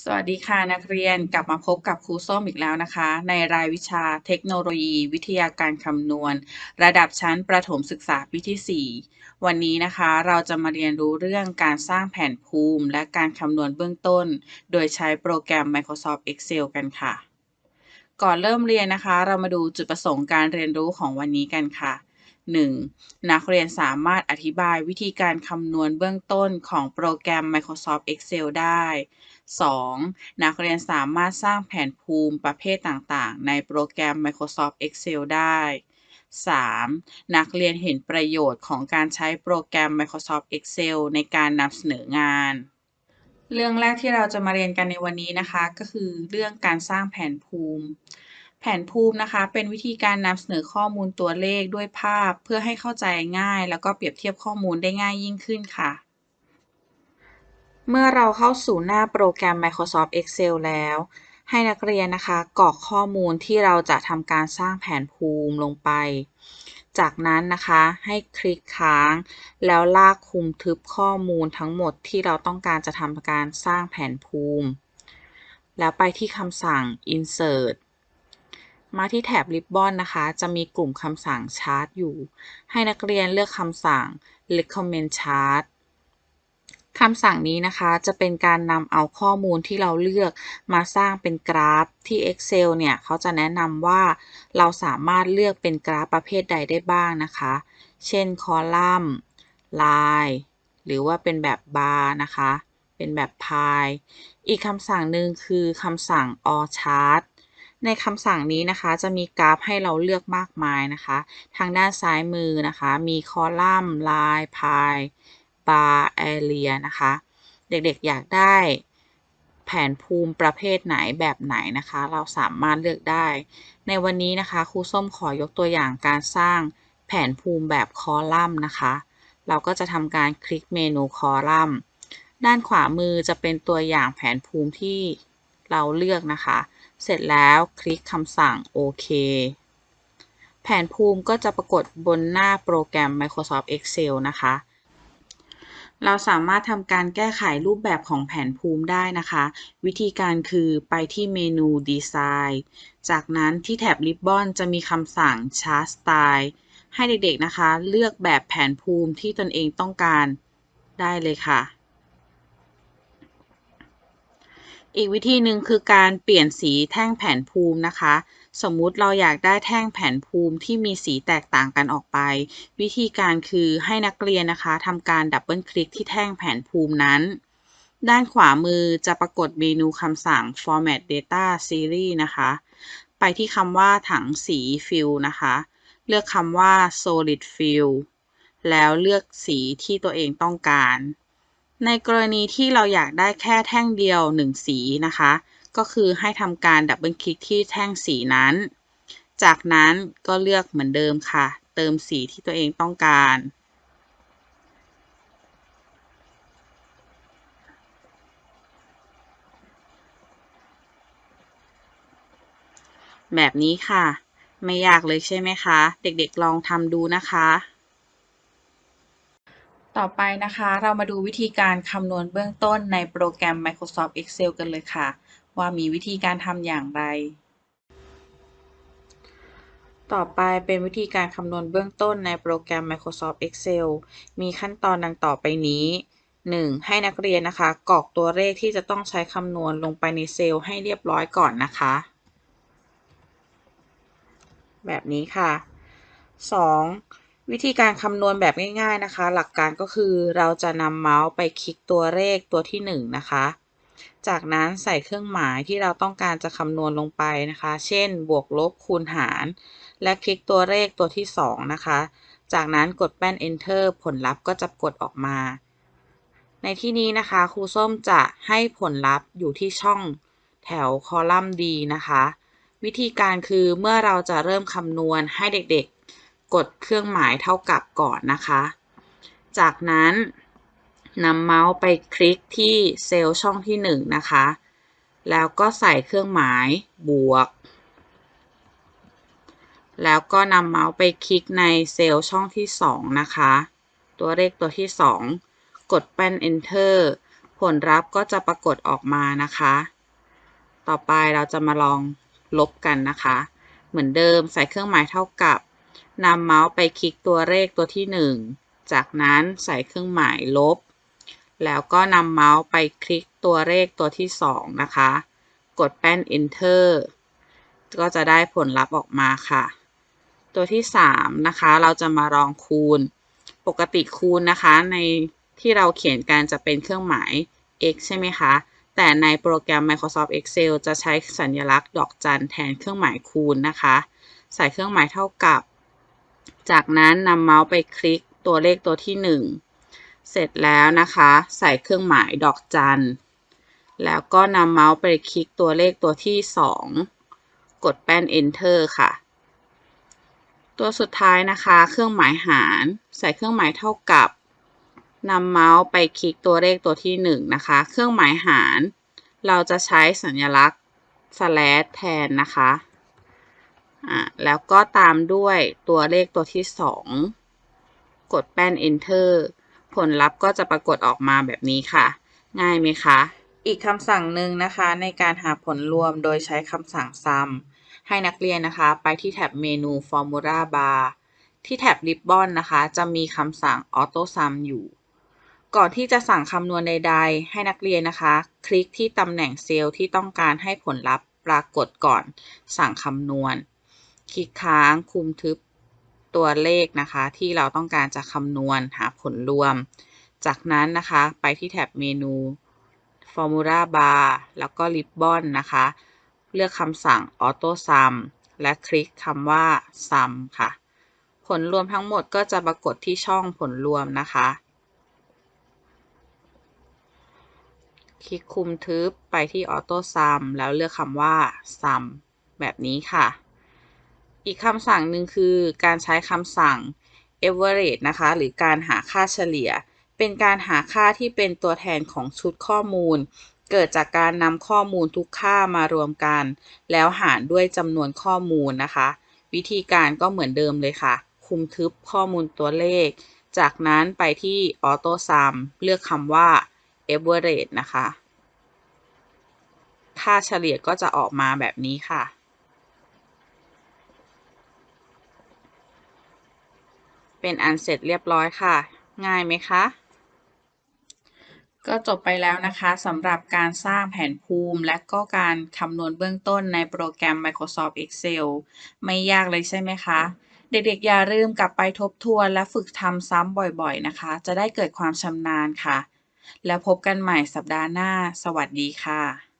สวัสดีค่ะนักเรียนกลับมาพบกับครูส้มอีกแล้วนะคะ ในรายวิชาเทคโนโลยี วิทยาการคำนวณ ระดับชั้นประถมศึกษาปีที่ 4 วันนี้นะคะ เราจะมาเรียนรู้เรื่องการสร้างแผนภูมิ และการคำนวณเบื้องต้น โดยใช้โปรแกรม Microsoft Excel กันค่ะ ก่อนเริ่มเรียนนะคะ เรามาดูจุดประสงค์การเรียนรู้ของวันนี้กันค่ะ 1. นักเรียนสามารถอธิบายวิธีการคำนวณเบื้องต้นของโปรแกรม Microsoft Excel ได้ 2. นักเรียนสามารถสร้างแผนภูมิประเภทต่างๆ ในโปรแกรม Microsoft Excel ได้ 3. นักเรียนเห็นประโยชน์ของการใช้โปรแกรม Microsoft Excel ในการนำเสนองาน เรื่องแรกที่เราจะมาเรียนกันในวันนี้นะคะ ก็คือเรื่องการสร้างแผนภูมิ แผนภูมินะคะ เป็นวิธีการนำเสนอข้อมูลตัวเลขด้วยภาพ เพื่อให้เข้าใจง่าย แล้วก็เปรียบเทียบข้อมูลได้ง่ายยิ่งขึ้นค่ะ เมื่อเราเข้าสู่หน้าโปรแกรม Microsoft Excel แล้ว ให้นักเรียนนะคะกรอกข้อมูลที่เราจะทำการสร้างแผนภูมิลงไป จากนั้นนะคะให้คลิกค้าง แล้วลากคุมทึบข้อมูลทั้งหมดที่เราต้องการจะทำการสร้างแผนภูมิ แล้วไปที่คำสั่ง insert มาที่แถบ Ribbon นะคะ จะมีกลุ่มคำสั่ง Chart อยู่ ให้นักเรียนเลือกคำสั่ง Recommend Chart คำสั่งนี้นะคะจะเป็นการนำเอาข้อมูลที่เราเลือกมาสร้างเป็นกราฟที่ Excel เนี่ยเขาจะแนะนำว่าเราสามารถเลือกเป็นกราฟประเภทใดได้บ้างนะคะ เช่นคอลัมน์ไลน์หรือว่าเป็นแบบบาร์นะคะ เป็นแบบพาย อีกคำสั่งหนึ่งคือคำสั่ง all chart ในคำสั่งนี้นะคะจะมีกราฟให้เราเลือกมากมายนะคะ ทางด้านซ้ายมือนะคะ มีคอลัมน์ไลน์พาย bar area นะคะ เด็กๆอยากได้แผนภูมิประเภทไหนแบบไหนนะคะ เราสามารถเลือกได้ ในวันนี้นะคะครูส้มขอยกตัวอย่างการสร้างแผนภูมิแบบคอลัมน์นะคะ เราก็จะทำการคลิกเมนูคอลัมน์ ด้านขวามือจะเป็นตัวอย่างแผนภูมิที่เราเลือกนะคะ เสร็จแล้วคลิกคำสั่งโอเคแผนภูมิก็จะปรากฏบนหน้าโปรแกรม Microsoft Excel นะคะ เราสามารถทำการแก้ไขรูปแบบของแผนภูมิได้นะคะ วิธีการคือไปที่เมนู Design จากนั้นที่แถบ Ribbon จะมีคำสั่ง Chart Style ให้เด็กๆนะคะ เลือกแบบแผนภูมิที่ตนเองต้องการได้เลยค่ะ อีกวิธีหนึ่งคือการเปลี่ยนสีแท่งแผนภูมินะคะ สมมุติเราอยากได้แท่งแผนภูมิที่มีสีแตกต่างกันออกไป วิธีการคือให้นักเรียนนะคะทำการดับเบิลคลิกที่แท่งแผนภูมินั้น ด้านขวามือจะปรากฏเมนูคำสั่ง format data series นะคะ ไปที่คำว่าถังสี fill นะคะ เลือกคำว่า solid fill แล้วเลือกสีที่ตัวเองต้องการ ในกรณีที่เราอยากได้แค่แท่งเดียว 1 สีนะคะ ก็คือให้ทำการดับเบิลคลิกที่แท่งสีนั้น จากนั้นก็เลือกเหมือนเดิมค่ะ เติมสีที่ตัวเองต้องการ แบบนี้ค่ะ ไม่ยากเลยใช่ไหมคะ เด็กๆลองทำดูนะคะ ต่อไปนะคะเรามาดูวิธีการคำนวณเบื้องต้นในโปรแกรม Microsoft Excel กันเลยค่ะ ว่ามีวิธีการทำอย่างไร ต่อไปเป็นวิธีการคำนวณเบื้องต้นในโปรแกรม Microsoft Excel มีขั้นตอนดังต่อไปนี้ 1. ให้นักเรียนนะคะกรอกตัวเลขที่จะต้องใช้คำนวณลงไปในเซลล์ให้เรียบร้อยก่อนนะคะ แบบนี้ค่ะ 2. วิธีการคำนวณแบบง่าย ๆนะคะ หลักการก็คือเราจะนำเมาส์ไปคลิกตัวเลขตัวที่ 1 นะคะ จากนั้นใส่เครื่องหมายที่เราต้องการจะคำนวณลงไปนะคะ เช่น บวกลบคูณหาร และคลิกตัวเลขตัวที่ 2 นะคะ จากนั้นกดแป้น enter ผลลัพธ์ก็จะกดออกมา ในที่นี้นะคะครูส้มจะให้ผลลัพธ์อยู่ที่ช่องแถวคอลัมน์ D นะคะ วิธีการคือเมื่อเราจะเริ่มคำนวณให้เด็กๆ กดเครื่องหมายเท่ากับก่อนนะคะ จากนั้นนำเมาส์ไปคลิกที่เซลล์ช่องที่ 1 นะคะ แล้วก็ใส่เครื่องหมายบวก แล้วก็นำเมาส์ไปคลิกในเซลล์ช่องที่ 2 นะคะ ตัวเลขตัวที่ 2 กดแป้น enter ผผลลัพธ์ก็จะปรากฏออกมานะคะ ต่อไปเราจะมาลองลบกันนะคะ เหมือนเดิมใส่เครื่องหมายเท่ากับ นำเมาส์ไปคลิกตัวเลขตัวที่ 1 จากนั้นใส่เครื่องหมายลบ แล้วก็นำเมาส์ไปคลิกตัวเลขตัวที่ 2 นะคะ กดแป้น enter ก็จะได้ผลลัพธ์ออกมาค่ะ ตัวที่ 3 นะคะ เราจะมาลองคูณ ปกติคูณนะคะในที่เราเขียนกันจะเป็นเครื่องหมาย x ใช่ไหมคะ แต่ในโปรแกรม Microsoft Excel จะใช้สัญลักษณ์ดอกจันแทนเครื่องหมายคูณนะคะ ใส่เครื่องหมายเท่ากับ จากนั้นนำเมาส์ไปคลิกตัวเลขตัวที่ 1 เสร็จแล้วนะคะ ใส่เครื่องหมายดอกจัน แล้วก็นำเมาส์ไปคลิกตัวเลขตัวที่ 2 กดแป้น enter ค่ะ ตัวสุดท้ายนะคะ เครื่องหมายหาร ใส่เครื่องหมายเท่ากับนำเมาส์ไปคลิกตัวเลขตัวที่ 1 นะคะ เครื่องหมายหาร เราจะใช้สัญลักษณ์ slash แทนนะคะ อ่าแล้วก็ตามด้วยตัวเลขตัวที่ 2 กดแป้น enter ผลลัพธ์ก็จะปรากฏออกมาแบบนี้ค่ะ ง่ายไหมคะ อีกคำสั่งหนึ่งนะคะในการหาผลรวมโดยใช้คำสั่ง sum ให้นักเรียนนะคะ ไปที่แท็บเมนู formula bar ที่แท็บ ribbon นะคะ จะมีคำสั่ง auto sum อยู่ก่อนที่จะสั่งคำนวณใด ๆ ให้นักเรียนนะคะ คลิกที่ตำแหน่งเซลล์ที่ต้องการให้ผลลัพธ์ปรากฏก่อน สั่งคำนวณ คลิกค้างคุมทึบตัวเลขนะคะ ที่เราต้องการจะคำนวณหาผลรวม จากนั้นนะคะไปที่แท็บเมนู formula bar แล้วก็ ribbon นะคะ เลือกคำสั่ง auto sum และคลิกคำว่า sum ค่ะ ผลรวมทั้งหมดก็จะปรากฏที่ช่องผลรวมนะคะ คลิกคุมทึบไปที่ auto sum แล้วเลือกคำว่า sum แบบนี้ค่ะ อีกคำสั่งหนึ่งคือการใช้คำสั่ง average นะคะ หรือการหาค่าเฉลี่ย เป็นการหาค่าที่เป็นตัวแทนของชุดข้อมูล เกิดจากการนำข้อมูลทุกค่ามารวมกัน แล้วหารด้วยจำนวนข้อมูลนะคะ วิธีการก็เหมือนเดิมเลยค่ะ คุมทึบข้อมูลตัวเลข จากนั้นไปที่ auto sum เลือกคำว่า average นะคะ ค่าเฉลี่ยก็จะออกมาแบบนี้ค่ะ เป็นอันเสร็จเรียบร้อยค่ะ ง่ายไหมคะ ก็จบไปแล้วนะคะสำหรับการสร้างแผนภูมิ และก็การคำนวณเบื้องต้นในโปรแกรม Microsoft Excel ไม่ยากเลยใช่ไหมคะเด็กๆ อย่าลืมกลับไปทบทวนและฝึกทำซ้ำบ่อยๆ นะคะ จะได้เกิดความชำนาญค่ะ แล้วพบกันใหม่สัปดาห์หน้า สวัสดีค่ะ